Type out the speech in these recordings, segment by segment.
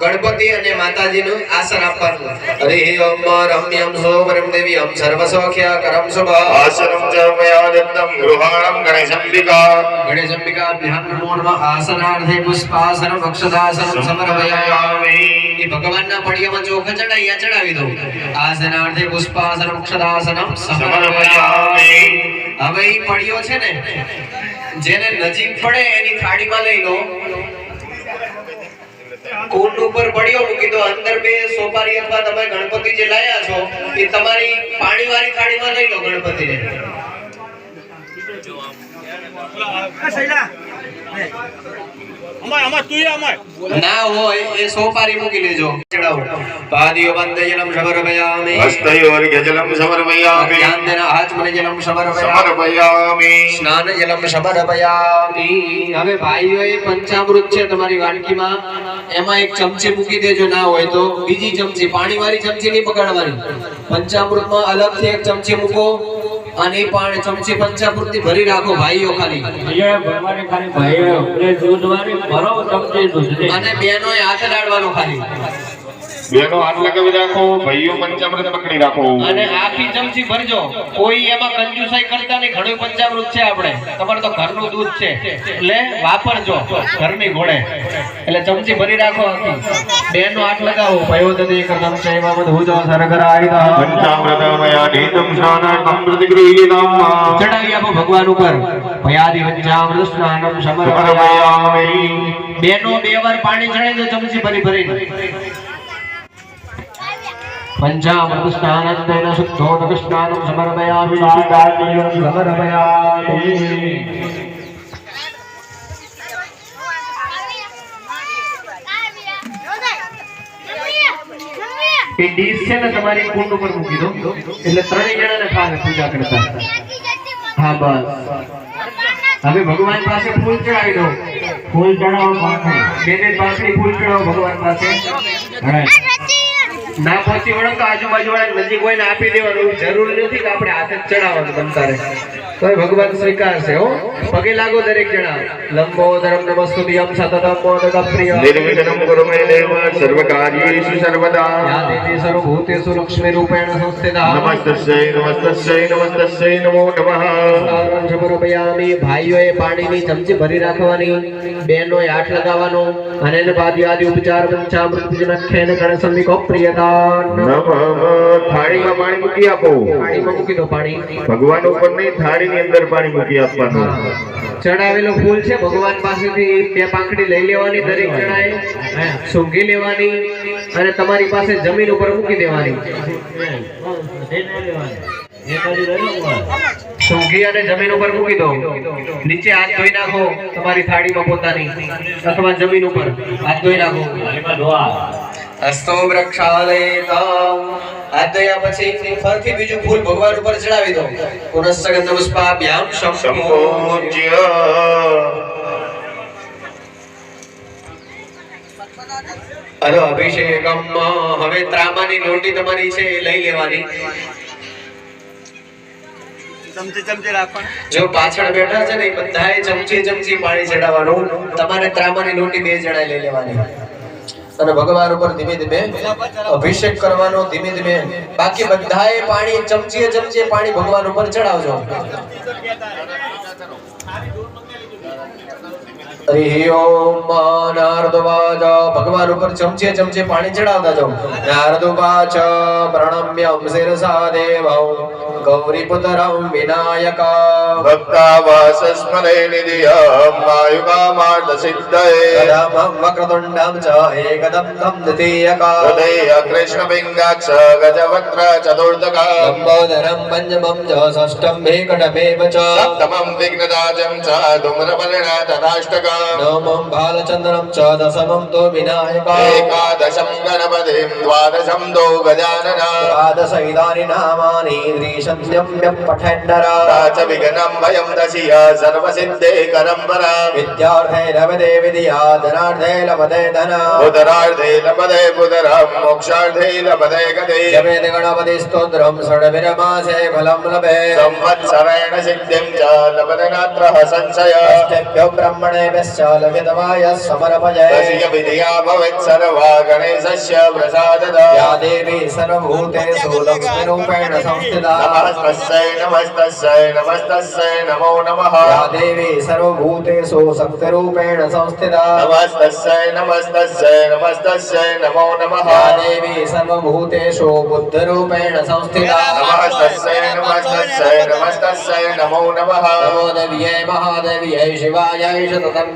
ગણપતિ અને માતાજીનું આસન આપવાનું હરિ ઓમ રમ્યમ સોમરમ દેવી ઓમ સર્વસૌખ્ય કરમ શુભ. આસનમ ચ મયા ગૃહાણમ ગણેશંબિકા. ગણેશંબિકા ધ્યાન નમો નમઃ આસનાર્થે પુષ્પાસન વક્ષદાસન સમર્પયામિ. એ ભગવાનના પડિયામાં ચોખ ચડાઈ આ ચડાવી દો આસનાર્થે પુષ્પાસન વક્ષદાસન સમર્પયામિ. હવે ઈ પડિયો છે ને જેને નજીક પડે એની થાળીમાં લઈ લો. કુંડ ઉપર પડ્યો મૂકી તો અંદર બે સોપારી અથવા તમે ગણપતિ જે લાયા છો, એ તમારી પાણીવાળી થાળીમાં લઈ લો ગણપતિને. અમાય અમાય તું અમાય ના હોય એ સોપારી મૂકી લેજો. ચડાવો. પાદિયો બંદયનમ સમર્પયામિ હસ્તયોર્ઘ્યજલમ સમર્પયામિ ધ્યાન આચમનજલમ સમર્પયામિ સમર્પયામિ સમર્પયામિ હવે ભાઈઓએ પંચામૃત છે તમારી વાડકીમાં એમાં એક ચમચી મૂકી દેજો ના હોય તો. બીજી ચમચી પાણીવાળી ચમચી નહીં પકડવાની. પંચામૃતમાં અલગથી એક ચમચી મૂકો. અને પણ ચમચી પંચામૃતની ભરી રાખો ભાઈઓ ખાલી. અને બેનો હાથ અડાડવાનો ખાલી. બેનો હાથ લગાવી રાખો ભાઈઓ પંચામૃત પકડી રાખો. અને આખી ચમચી ભરજો. કોઈ એમાં કંજુસાઈ કરતા નહીં ઘણું પંચામૃત છે આપણે. તમારે તો ઘરનું દૂધ છે. એટલે વાપરજો ઘરની ઘોડે એટલે ચમચી ભરી રાખો આખી. બેનો હાથ લગાવો. ભયો દદી કરતમ ચૈવામદ હુજો સરગરાયિતા પંચામૃતમયા નીતમ સ્નાનાર્થમ પ્રતિગૃહ્યતામ ચડાવી આપો ભગવાન ઉપર. ભયાદિ પંચામૃત સ્નાનમ સમર્પયામિ. બેનો બે વાર પાણી ચડાવી દો ચમચી ભરી ભરીને. પંચામૃત સ્નાનંદેન શુદ્ધોદક સ્નાનમ સમર્પયામિ શાકાદીયં સમર્પયામિ એ ડીશ છે ને તમારી કુંડ ઉપર મૂકી દો એટલે ત્રણેય જણાને ફાવે પૂજા કરતા હા બસ હવે ભગવાન પાસે ફૂલ ચડાવી દો ફૂલ ચડાવો પાંખડી બેને પાંખડી ફૂલ ચડાવો ભગવાન પાસે હા. ના પહોંચી વળો તો આજુબાજુ વાળા નજીક હોય ને આપી દેવાનું. જરૂર નથી કે આપણે હાથે ચડાવવાનું તમતારે તો ભગવાન સ્વીકારશે હો. પગે લાગો દરેક જણા. લંબોદરમ નમસ્તુભ્યમ સતતમ મોદક પ્રિય નિર્વિઘ્નમ ગુરુ મે દેવ સર્વકાર્યેષુ સર્વદા. યા દેવી સર્વભૂતેષુ લક્ષ્મી રૂપેણ સંસ્થિતા. નમસ્તસ્ય નમસ્તસ્ય નમસ્તસ્ય નમો નમઃ. સાવરણ સમર્પયામિ ભાઈઓએ પાણીની ચમચી ભરી રાખવાની બહેનોએ આઠ લગાવવાનો અને એને બાદ આદિ ઉપચાર પંચામૃત પૂજનખ્યેન ગણસમિકો પ્રિયતા નમઃ. થાળીમાં પાણી મૂકી આપો. પાણીમાં મૂકી દો પાણી. ભગવાન ઉપર નહીં થાળીની અંદર પાણી મૂકી આપવાનું. ચડાવેલો ફૂલ છે ભગવાન પાસેથી બે પાંખડી લઈ લેવાની દરેક જણાએ સૂંઘી લેવાની અને તમારી પાસે જમીન ઉપર મૂકી દેવાની. સૂંઘી અને જમીન ઉપર મૂકી દો. નીચે હાથ ધોઈ નાખો તમારી થાળીમાં પોતાની અથવા જમીન ઉપર હાથ ધોઈ નાખો. હસ્તો પ્રક્ષાલયતામ ધોયા પછી ફરીથી બીજું ફૂલ ભગવાન ઉપર ચડાવી દો। પુનઃ પુષ્પાભ્યામ સંપૂજ્ય। અરે અભિષેકમ હવે ત્રામાની લોટી તમારી છે એ લઈ લેવાની। ચમચી ચમચી રાખવાનું। જો પાછળ બેઠા છે ને બધાએ ચમચી ચમચી પાણી ચડાવવાનું। તમારે ત્રામાની લોટી બે જણા લઈ લેવાની। અને ભગવાન ઉપર ધીમે ધીમે અભિષેક કરવાનો, ધીમે ધીમે. બાકી બધાએ પાણી ચમચીએ ચમચીએ પાણી ભગવાન ઉપર ચડાવજો. હરિ ઓમ નારદવાચ ભગવાન ઉપર ચમચે ચમચે પાણી ચડાવતા જાઓ. નારદવાચ પ્રણમ્યમ શિરસા દેવૌ ગૌરીપુતરમ વિનાયકા ભક્તાવાસ સ્મરે નિધિયમ આયુકામાર્થ સિદ્ધયે. કદમં વક્રતુંડમ ચ એકદમ દ્વિતીયકા હૃદય કૃષ્ણ પિંગાક્ષ ગજવક્ત્ર ચતુર્દક લંબોદરમ પંચમમ ચ ષષ્ઠમ એકડમેવ ચ. સપ્તમમ વિઘ્નરાજમ ચ ધૂમ્રપર્ણ તથાષ્ટક નવમં બાલચંદ્રમ ચ દશમમ તો વિનાયકા એકાદશમ ગણપતિમ દ્વાદશમ દો ગજાનન દ્વાદશ ઇદાની નામાની ત્રિશન્યમ્ય પઠેન્નરા રાચ વિઘ્નમ ભયમ દશિય સર્વસિદ્ધે કરંબરા વિદ્યાર્થે લભતે વિદ્યા ધનાર્થે લભતે ધન ઉદરાર્ધે લપદે પુદરમ મોક્ષાર્ધે લપદે ગતે જમેત ગણપતિ સ્તોત્રમ ષડવિરમાસે ફલમ લભે સંવત્સરેણ સિદ્ધિમ ચ લપદે નાત્ર સંશય અષ્ટેભ્યો गणेशश्च लभितवाय समर्पय विधिया भवत्सर्वा गणेशस्य प्रसाददा या देवी सर्वभूतेषु लक्ष्मीरूपेण संस्थिता नमस्तस्यै नमस्तस्यै नमस्तस्यै नमो नमः या देवी सर्वभूतेषु शक्तिरूपेण संस्थिता नमस्तस्यै नमस्तस्यै नमस्तस्यै नमो नमः या देवी सर्वभूतेषु बुद्धरूपेण संस्थिता नमस्तस्यै नमस्तस्यै नमस्तस्यै नमो नमः नमो देव्यै महादेव्यै शिवायै शततम्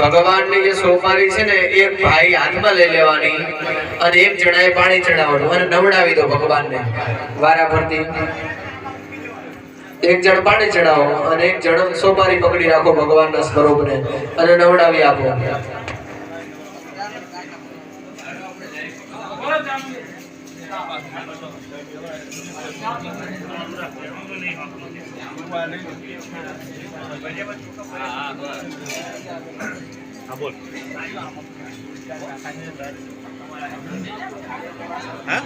ભગવાનની જે સોપારી છે ને, એ ભાઈ હાથમાં લઈ લેવાની અને એક જણાએ પાણી ચડાવવાનું અને નવડાવી દો ભગવાનને. વારા ફરતી એક જણ પાણી ચડાવો અને એક જણ સોપારી પકડી રાખો ભગવાનના સ્વરૂપને અને નવડાવી આપો. હા બોલ. હા?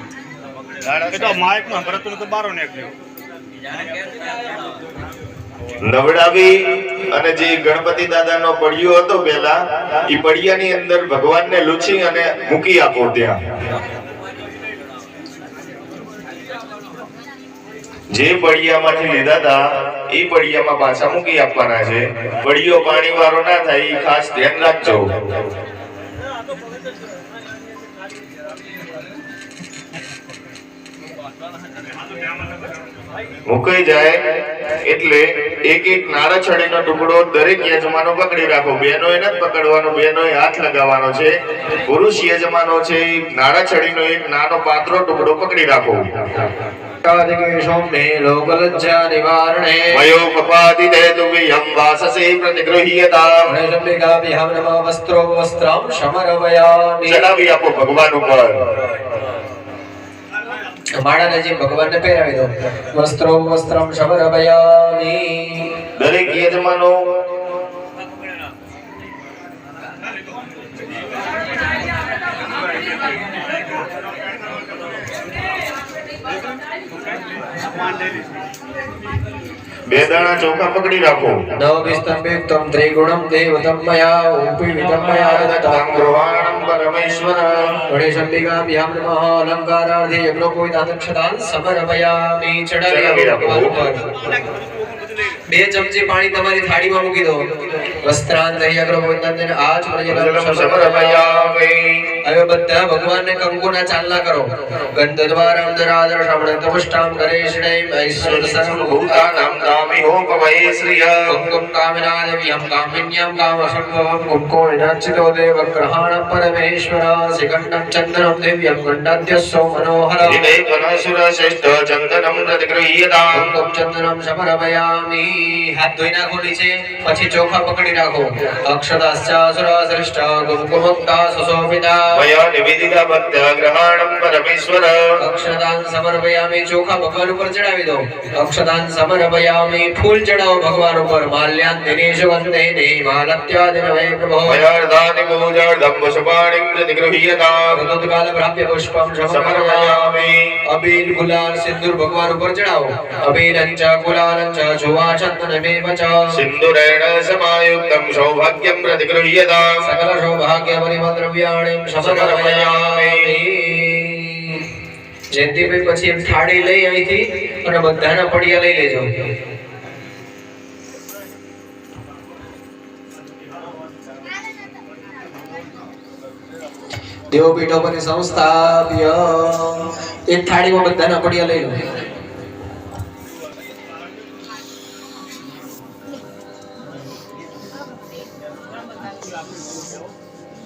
એ તો માઇકમાં ભરત તો બારો નીકળ્યો નવડાવી અને જે ગણપતિ દાદાનો પડિયો હતો પેલા એ પડિયાની અંદર ભગવાનને લૂછી અને મૂકી આપો ત્યાં. જે પડિયામાંથી લીધા હતા એ પડિયામાં પાછા મૂકી આપવાના છે. પડિયો પાણી વાળો ના થાય એ ખાસ ધ્યાન રાખજો. મુકાઈ જાય એટલે એક એક નારછડીનો ટુકડો દરેક યજમાનો પકડી રાખો. બેનો એને જ પકડવાનો બેનો હાથ લગાવવાનો છે. પુરુષ યજમાનો છે નારછડીનો એક નાનો પાત્રો ટુકડો પકડી રાખો. ભગવાન લોકલજ્જા માળાને જે ભગવાનને પહેરાવી દો. વસ્ત્રો વસ્ત્રમ સમર્પયામિ દરેક યજમાનો બે દાણા ચોખા પકડી રાખો. નવવિસ્તંભિક્તમ ત્રિગુણમ દેવતમ ઉપી વિતમ દત્તમ ગૃહાણમ પરમેશ્વર ગણેશંબિકાભ્યામ નમઃ અલંકારાર્થે યજ્ઞોપવિતાદક્ષતાન સમર્પયામિ ચડાવી આપો બે ચમચી પાણી તમારી થાળીમાં મૂકી દો. વસ્ત્રાંત યજ્ઞોપવિતાદન આજ પ્રજનમ સમર્પયામિ સમર્પયામિ હવે બધા ભગવાનને કંકુના ચાલના કરો. ગંધદ્વારમ દરાદર શ્રવણ તમષ્ટામ ગણેશણૈ ઐશ્વર સર્વ ભૂતાનામ કામિહોપવૈ શ્રિય. કંકુમ કામિનાદવ્યમ કામિન્યમ કામસંભવમ કંકો વિનાચિતો દેવ ગ્રહાણ પરમેશ્વર શ્રીકંઠમ ચંદનમ દિવ્યમ ગંડાદ્યસ્સો મનોહર વિનય કનસુર શ્રેષ્ઠ ચંદનમ પ્રતિગૃહ્યતા કંકુમ ચંદનમ સમર્પયામિ હાથ ધોઈ નાખો છે પછી ચોખા પકડી રાખો અક્ષતાશ્ચાસુર શ્રેષ્ઠ સુશોભિતા મયા નિવેદિતા ભક્ત ગ્રહાણમ પરમેશ્વર અક્ષદાન સમર્પયામિ ચોખા ભગવાન ઉપર ચડાવી દો અક્ષદાન સમર્પયામિ ફૂલ ચડાવો ભગવાન ઉપર માલ્યાંતિની વંદે માલત્યાદિન વૈ પ્રભો મયાર્ધાનિ પૂજાર્ધમ પુષ્પાણિ પ્રતિગૃહ્યતા ઋતુકાલ પ્રાપ્ય પુષ્પમ સમર્પયામિ સમર્પયામિ અબીલ ગુલાલ સિંદૂર ભગવાન ઉપર ચડાવો અબીલંચ ગુલાલંચ જુવા ચંદન મેવ ચ સિંદુરેણ સમાયુક્તમ સૌભાગ્યમ सौभाग्यं સૌભાગ્ય પરિમલ દ્રવ્યાણિ સમર્પયામિ જયંતિભાઈ પછી એમ થાળી લઈ અહીંથી અને બધાના પડિયા લઈ લેજો. દેવપીઠો પર સંસ્થાપ્ય. એક થાળીમાં બધાના પડિયા લઈ લો.